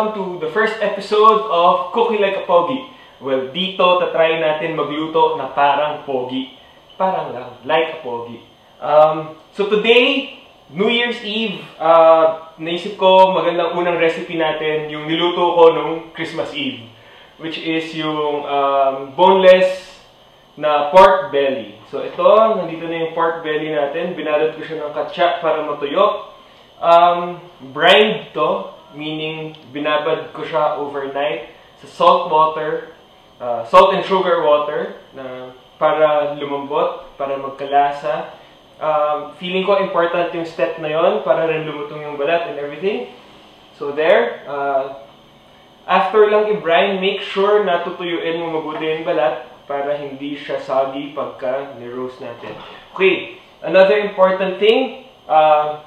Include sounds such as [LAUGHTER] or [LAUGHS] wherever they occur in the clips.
welcome to the first episode of Cooking Like a Pogi. Well, dito tatry natin magluto na parang pogi. Parang lang, like a pogi. Um, so today, New Year's Eve, uh, naisip ko magandang unang recipe natin yung niluto ko nung Christmas Eve. Which is yung um, boneless na pork belly. So ito, nandito na yung pork belly natin. Binalot ko siya ng katsa para matuyo. Um, brined to, meaning binabad ko siya overnight sa salt water, uh, salt and sugar water, na para lumambot, para magkalasa. Um, feeling ko important yung step na yon para rin lumutong yung balat and everything. So there, uh, after lang i-brine, make sure na tutuyuin mo mabuti yung balat para hindi siya soggy pagka ni-roast natin. Okay, another important thing, uh,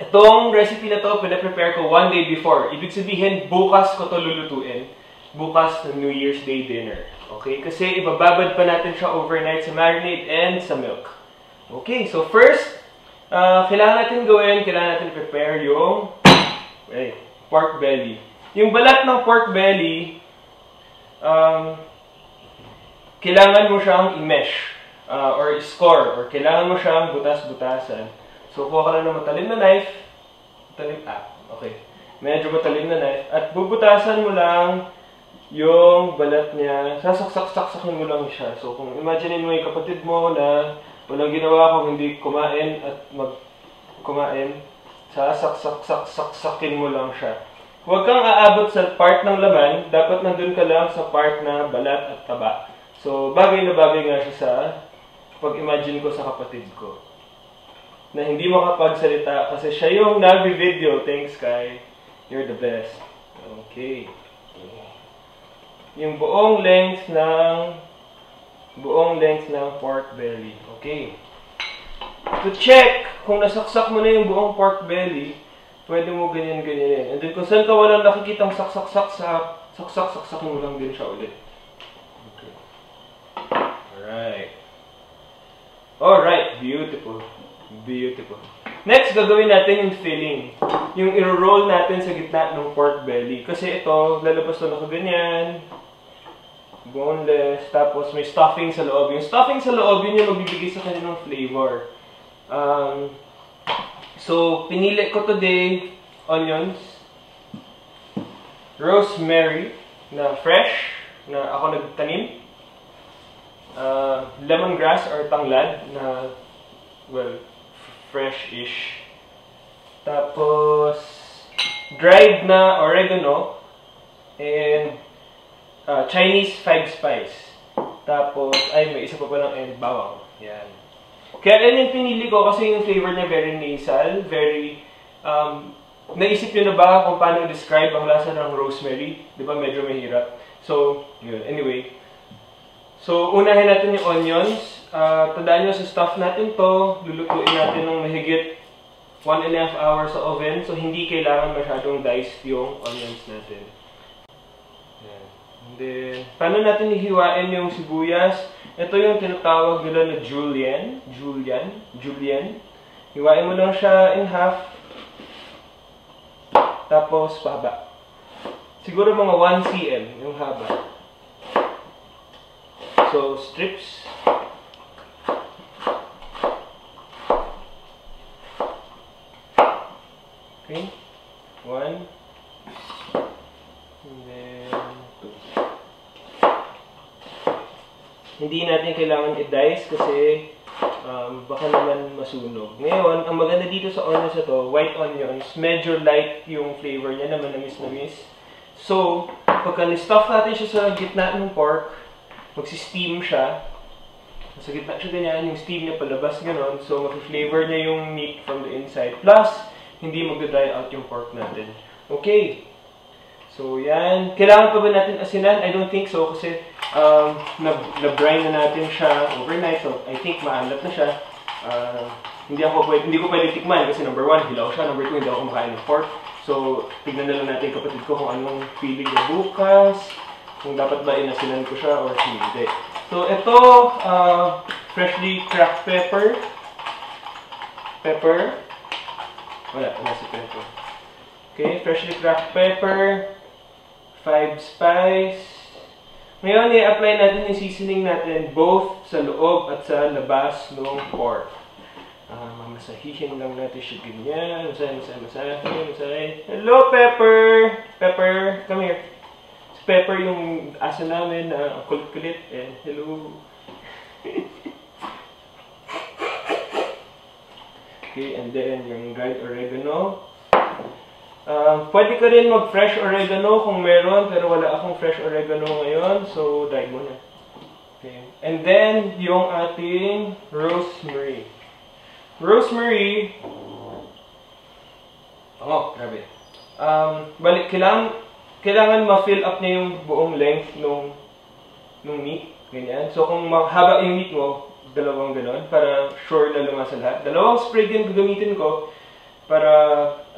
Itong recipe na to, pinaprepare ko one day before. Ibig sabihin, bukas ko to lulutuin. Bukas na New Year's Day dinner. Okay? Kasi ibababad pa natin siya overnight sa marinade and sa milk. Okay, so first, uh, kailangan natin gawin, kailangan natin prepare yung eh, pork belly. Yung balat ng pork belly, um, kailangan mo siyang i-mesh uh, or i-score or kailangan mo siyang butas-butasan. So, kuha ka lang ng matalim na knife. Matalim, ah, okay. Medyo matalim na knife. At bubutasan mo lang yung balat niya. Sasaksak-saksakin mo lang siya. So, kung imagine mo yung kapatid mo na walang ginawa kung hindi kumain at mag kumain, sasaksak-saksakin mo lang siya. Huwag kang aabot sa part ng laman. Dapat nandun ka lang sa part na balat at taba. So, bagay na bagay nga siya sa pag-imagine ko sa kapatid ko na hindi makapagsalita kasi siya yung nag-video. Thanks, Kai. You're the best. Okay. Yung buong length ng buong length ng pork belly. Okay. To check kung nasaksak mo na yung buong pork belly, pwede mo ganyan-ganyan. And then kung saan ka walang nakikitang saksak-saksak, saksak-saksak mo lang din siya ulit. Okay. Alright. Alright, beautiful. Beautiful. Next, gagawin natin yung filling. Yung i-roll natin sa gitna ng pork belly. Kasi ito, lalabas na ganyan. Boneless. Tapos may stuffing sa loob. Yung stuffing sa loob, yun yung magbibigay sa kanya ng flavor. Um, so, pinili ko today onions, rosemary na fresh, na ako nagtanim, uh, lemongrass or tanglad na, well, fresh-ish. Tapos, dried na oregano and uh, Chinese five spice. Tapos, ay, may isa pa palang and bawang. Yan. Kaya yan yung pinili ko kasi yung flavor niya very nasal, very, um, naisip niyo na ba kung paano describe ang lasa ng rosemary? Di ba medyo mahirap? So, yun. Anyway. So, unahin natin yung onions. Uh, tandaan nyo sa stuff natin to, lulutuin natin ng mahigit 1 and a half hours sa oven. So, hindi kailangan masyadong diced yung onions natin. Yan. And then, paano natin hihiwain yung sibuyas? Ito yung tinatawag nila na julienne. Julienne. Julienne. Hiwain mo lang siya in half. Tapos, pahaba. Siguro mga 1 cm yung haba. So, strips. Okay? One. Then. Hindi natin kailangan i-dice kasi um, baka naman masunog. Ngayon, ang maganda dito sa onions na to, white onions, medyo light yung flavor niya na manamis-namis. So, pagka ni-stuff natin siya sa gitna ng pork, magsi-steam siya. Sa gitna siya ganyan, yung steam niya palabas ganon. So, mafi-flavor niya yung meat from the inside. Plus, hindi magda-dry out yung pork natin. Okay. So, yan. Kailangan pa ba natin asinan? I don't think so kasi um, na-brine na natin siya overnight. So, I think maalat na siya. Uh, hindi ako pwede, hindi ko pwede tikman kasi number one, hilaw siya. Number two, hindi ako kumakain ng pork. So, tignan na lang natin kapatid ko kung anong feeling niya bukas. Kung dapat ba inasinan ko siya or hindi. So, ito, uh, freshly cracked pepper. Pepper. Wala, wala si pepper. Okay, freshly cracked pepper. Five spice. Ngayon, i-apply natin yung seasoning natin both sa loob at sa labas ng pork. Ah, mamasahihin lang natin siya ganyan. Masaya, masaya, masaya, masaya. Hello, Pepper! Pepper, come here. Pepper yung aso namin na ang kulit-kulit. And hello. okay, and then yung dried oregano. Um, pwede ka rin mag-fresh oregano kung meron, pero wala akong fresh oregano ngayon, so dry mo na. Okay. And then, yung ating rosemary. Rosemary, oh, grabe. Um, balik, kailangan, kailangan ma-fill up niya yung buong length nung, nung meat. Ganyan. So, kung mahaba yung meat mo, dalawang ganon, para sure na lumasa lahat. Dalawang sprig yung gagamitin ko para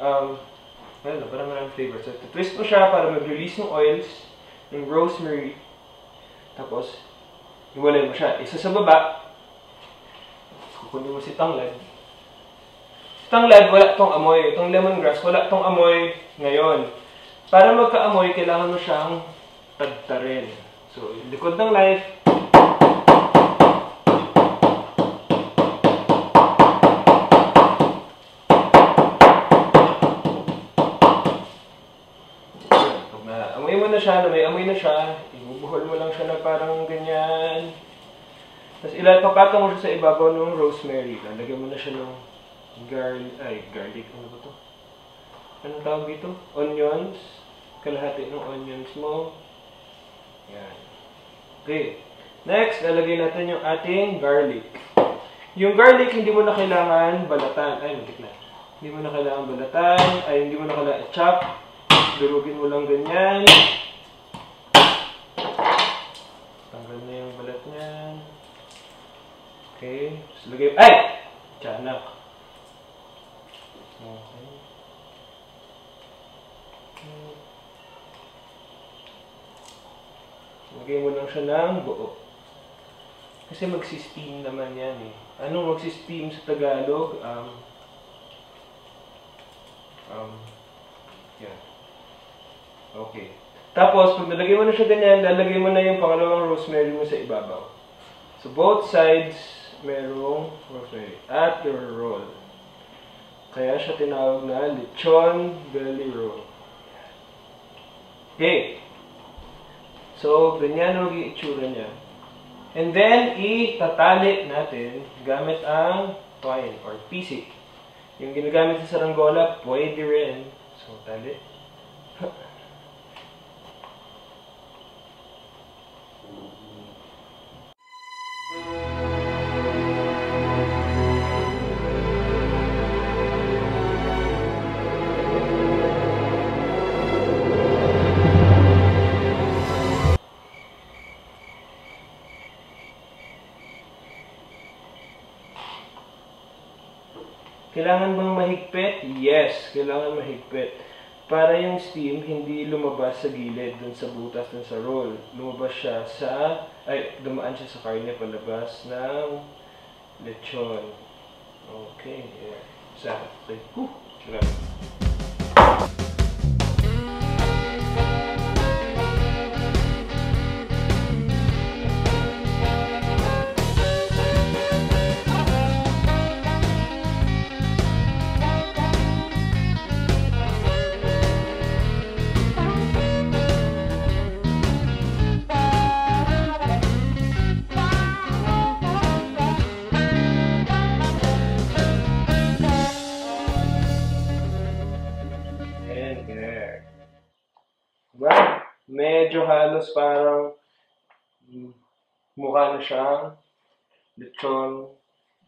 um, ano, para maraming flavor. So, twist mo siya para mag-release ng oils, ng rosemary. Tapos, iwalay mo siya. Isa sa baba, kukunin mo si tanglad. Tanglad, wala tong amoy. Itong lemongrass, wala tong amoy ngayon. Para magka-amoy, kailangan mo siyang tagtarin. So, likod ng knife, amoy mo na siya, may amoy na siya, ibubuhol mo lang siya na parang ganyan. Tapos ilalapapatong mo siya sa ibabaw ng rosemary. Lalagyan mo na siya ng garlic, ay, garlic, ano ba to? Anong tawag dito? Onions. Kalahati ng onions mo. Yan. Okay. Next, lalagay natin yung ating garlic. Yung garlic, hindi mo na kailangan balatan. Ay, matik na. Hindi mo na kailangan balatan. Ay, hindi mo na kailangan chop. Durugin mo lang ganyan. Tanggal na yung balat niyan. Okay. Tapos lagay... Ay! Tiyanak. Okay. Hmm. Lagay mo lang siya ng buo. Kasi magsisteam naman yan eh. Ano magsisteam sa Tagalog? Um, um, yan. Okay. Tapos, pag nalagay mo na siya ganyan, lalagay mo na yung pangalawang rosemary mo sa ibabaw. So, both sides, merong rosemary. At your roll. Kaya siya tinawag na lechon belly roll. Okay. So, ganyan ang itsura niya. And then, itatali natin gamit ang twine or pisik. Yung ginagamit sa saranggola, pwede rin. So, tali. [LAUGHS] Kailangan bang mahigpit? Yes, kailangan mahigpit. Para yung steam hindi lumabas sa gilid dun sa butas dun sa roll. Lumabas siya sa, ay, dumaan siya sa karne palabas ng lechon. Okay, yeah. Exactly. Whew, grabe. Medyo halos parang mm, mukha na siyang lechon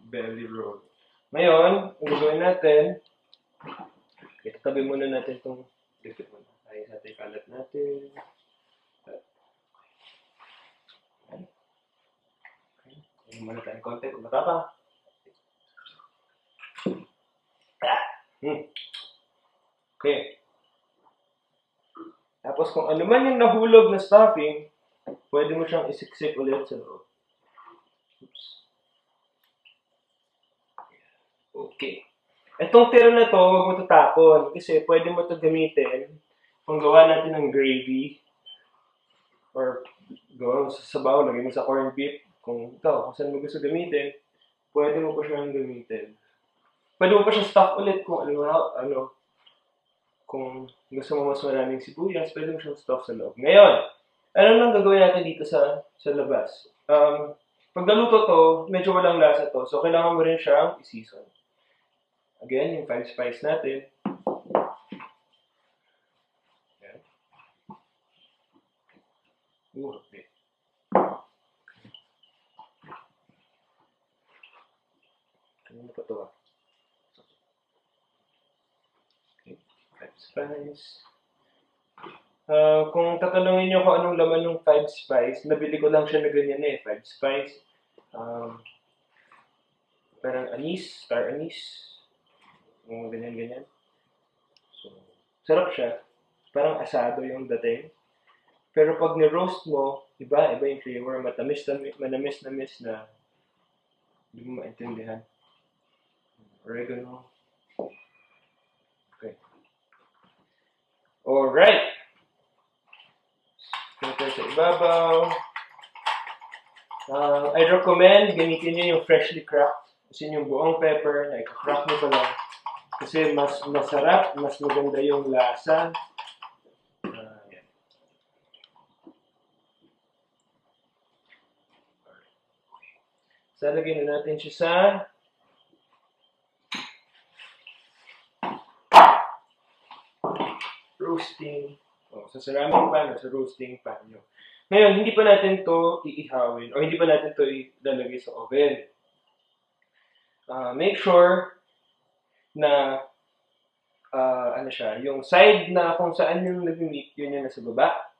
belly roll. Ngayon, ang gagawin natin, itatabi muna natin itong likit muna. Ayos natin kalat natin. Okay. muna tayong konti kung matapa. Ah! Hmm. Okay. Tapos kung ano man yung nahulog na stuffing, pwede mo siyang isiksik ulit sa loob. Oops. Okay. Itong tira na to, huwag mo tatapon. Kasi pwede mo to gamitin kung gawa natin ng gravy or gawa mo sa sabaw, lagay mo sa corned beef. Kung ikaw, kung saan mo gusto gamitin, pwede mo pa siyang gamitin. Pwede mo pa siya stuff ulit kung ano, ano, kung gusto mo mas maraming sibuyas, pwede mo siyang stuff sa loob. Ngayon, ano nang gagawin natin dito sa sa labas? Um, pag naluto to, medyo walang lasa to. So, kailangan mo rin siyang i-season. Again, yung five spice natin. Yan. Uh, okay. Ano pa to ah? Okay, five spice. Uh, kung tatanungin nyo kung anong laman ng five spice, nabili ko lang siya na ganyan eh, five spice. Um, parang anis, star anis. Yung ganyan-ganyan. So, sarap siya. Parang asado yung dating. Pero pag ni-roast mo, iba, iba yung flavor. Matamis, manamis, namis na hindi mo maintindihan. Oregano. Okay. Alright. Ito sa ibabaw. Uh, I recommend gamitin niyo yung freshly cracked. Kasi yung buong pepper, na ika-crack mo pa lang. Kasi mas masarap, mas maganda yung lasa. Uh, yan. So, lagyan na natin siya sa roasting. Oh, sa ceramic pan o sa roasting pan nyo. Ngayon, hindi pa natin to iihawin o hindi pa natin to ilalagay sa oven. Uh, make sure na uh, ano siya, yung side na kung saan yung nag-meet, yun yung nasa baba.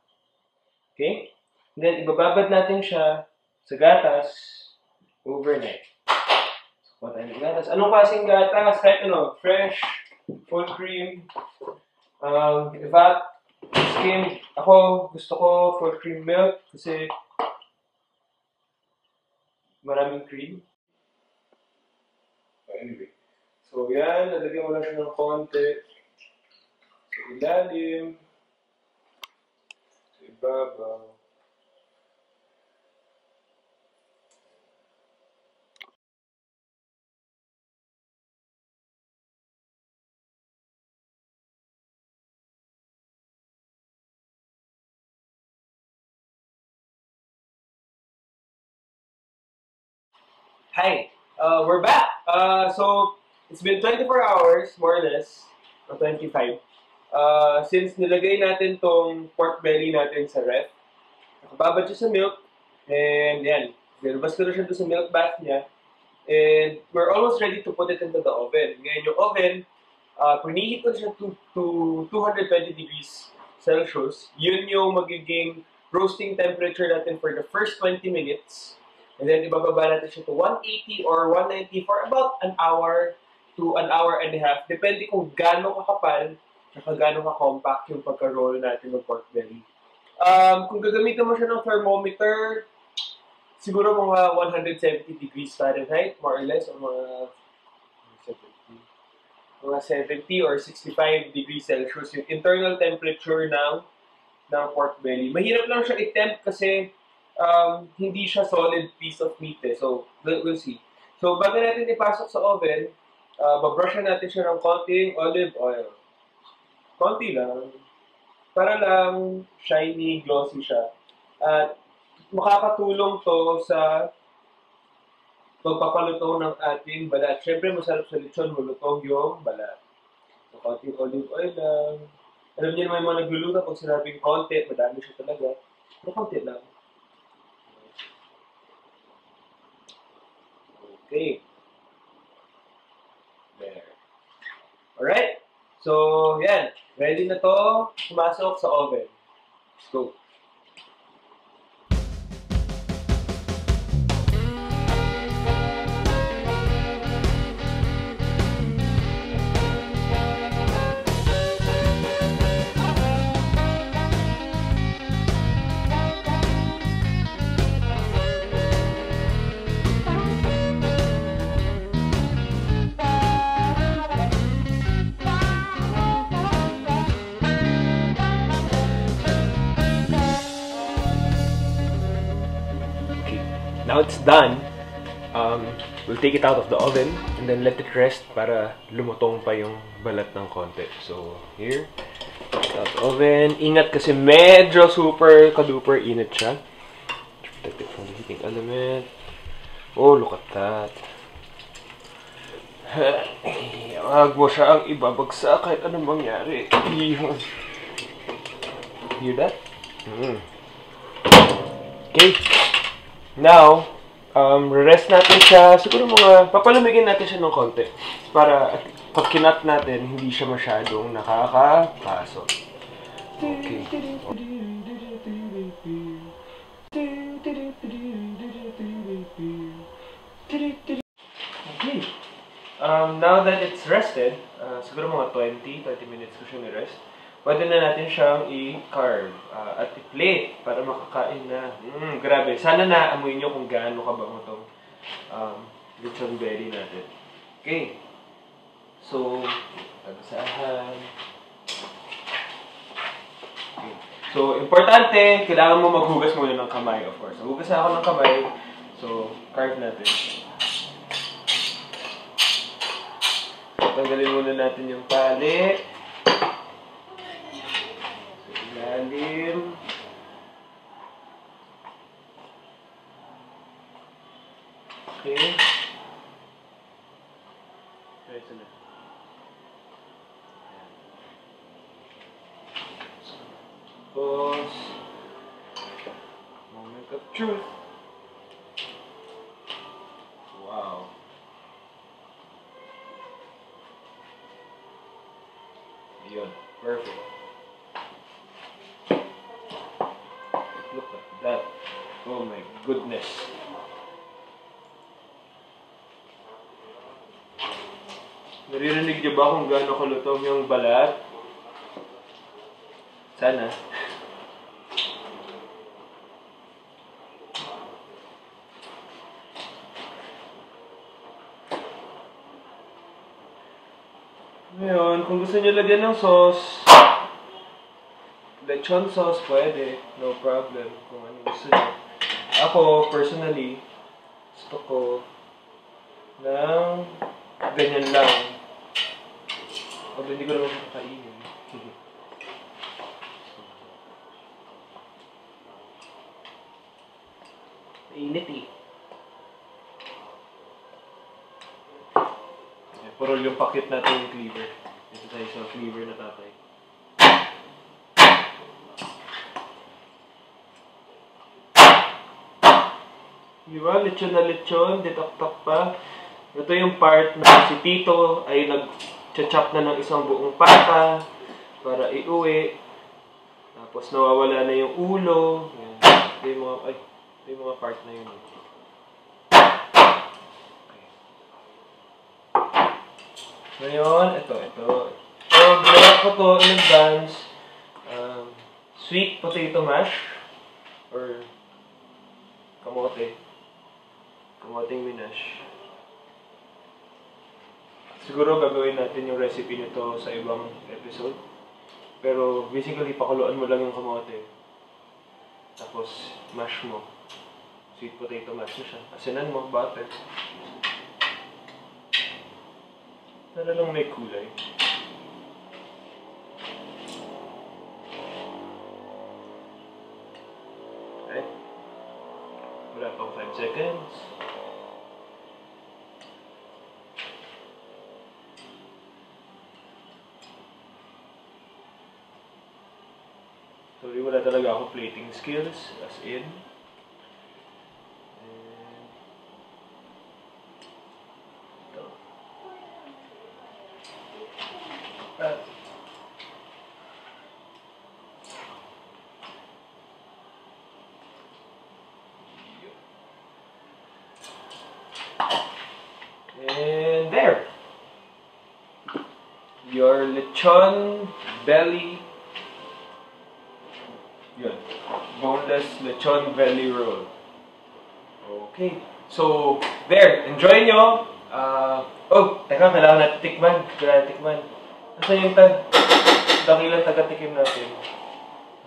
Okay? And then, ibababad natin siya sa gatas overnight. So, tayo ng gatas. Anong klaseng gatas? Kahit ano, fresh, full cream, um, evat, skim. Ako, gusto ko full cream milk kasi maraming cream. Anyway. So, yan. Nalagyan mo lang siya ng konti. Sa ilalim. Sa ibabaw. Hi, uh, we're back. Uh, so, it's been 24 hours, more or less, or 25, uh, since nilagay natin tong pork belly natin sa ref. Nakababad siya sa milk, and yan, nilabas ko na siya sa milk bath niya, and we're almost ready to put it into the oven. Ngayon yung oven, uh, pinihit ko siya to, to 220 degrees Celsius. Yun yung magiging roasting temperature natin for the first 20 minutes. And then, ibababa natin siya to 180 or 190 for about an hour to an hour and a half. Depende kung gaano kakapal at gaano ka-compact yung pagka-roll natin ng pork belly. Um, kung gagamitin mo siya ng thermometer, siguro mga 170 degrees Fahrenheit, more or less, or mga 70, mga 70 or 65 degrees Celsius yung internal temperature ng ng pork belly. Mahirap lang siya i-temp kasi um, hindi siya solid piece of meat eh. So, we'll, we'll see. So, bago natin ipasok sa oven, uh, babrush natin siya ng konting olive oil. Konti lang. Para lang shiny, glossy siya. At makakatulong to sa pagpapaluto ng ating balat. Siyempre, masarap sa lechon, malutong yung balat. So, konting olive oil lang. Alam niyo naman yung mga nagluluto, pag sinabing konti, madami siya talaga. Pero konti lang. Okay. There. Alright? So, yan. Ready na to. Pumasok sa oven. Let's go. Done. Um, we'll take it out of the oven and then let it rest para lumutong pa yung balat ng konti. So, here. Out oven. Ingat kasi medyo super kaduper init siya. Protect it from the heating element. Oh, look at that. [SIGHS] Huwag mo siya ang ibabagsak kahit anong mangyari. Hear that? Mm. Okay. Now, um, rest natin siya. Siguro mga, papalamigin natin siya ng konti. Para pag kinat natin, hindi siya masyadong nakakapasok. Okay. Okay. Um, now that it's rested, uh, siguro mga 20, 20 minutes ko siya ni-rest, pwede na natin siyang i-carve uh, at i-plate para makakain na. Mm, grabe. Sana naamoy nyo kung gaano kabango itong um, lechon berry natin. Okay. So, tagasahan. Okay. So, importante, kailangan mo maghugas muna ng kamay, of course. Hugas na ako ng kamay. So, carve natin. Tanggalin muna natin yung tali. So, ilalim. Okay. Okay, ito na. Ayan. Tapos, moment of truth. Naririnig niyo ba kung gaano kalutong yung balat? Sana. Ngayon, kung gusto niyo lagyan ng sauce, lechon sauce, pwede. No problem. Kung ano gusto niyo. Ako, personally, gusto ko ng ganyan lang. Although hindi ko naman kakainin. [LAUGHS] Init eh. Okay, puro yung pakit natin yung cleaver. Ito tayo sa cleaver na tatay. Di ba? Lechon na lechon, ditaktak pa. Ito yung part na si Tito ay nag-chop na ng isang buong pata para iuwi. Tapos nawawala na yung ulo. Yan. Ito yung mga, ay, ito yung mga part na yun. Ngayon, ito, ito. So, ginawa ko to in advance. Um, sweet potato mash or kamote. Kamoting minash. Siguro gagawin natin yung recipe nito sa ibang episode. Pero basically, pakuluan mo lang yung kamote. Tapos, mash mo. Sweet potato mash na siya. Asinan mo, butter. Para lang may kulay. Okay. Wala pang 5 seconds. Sorry, wala talaga ako plating skills. As in. And, ito. Ah. And there. Your lechon belly yun. Boneless lechon belly roll. Okay. So, there. Enjoy nyo. Uh, oh, teka, kailangan natin tikman. Kailangan tikman. Nasaan yung tag dakilang taga-tikim natin?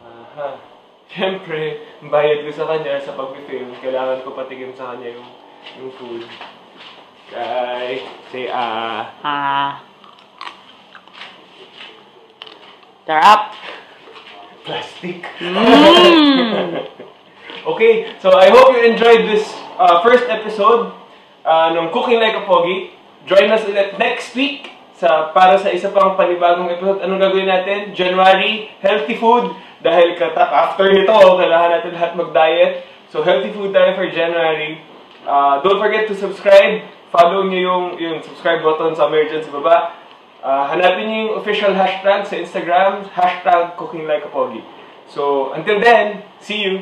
Aha. [LAUGHS] Siyempre, bayad ko sa kanya sa pag-film. Kailangan ko patikim sa kanya yung, yung food. Kay, say ah. Ah. Sarap. Plastic. Mm. [LAUGHS] okay, so I hope you enjoyed this uh, first episode uh, ng Cooking Like a Pogi. Join us ulit next week sa para sa isa pang panibagong episode. Anong gagawin natin? January, healthy food. Dahil katap after nito, kailangan natin lahat mag-diet. So, healthy food tayo for January. Uh, don't forget to subscribe. Follow nyo yung, yung subscribe button sa emergency baba. Uh, hanapin niyo yung official hashtag sa Instagram, hashtag cooking like a pogi. So, until then, see you!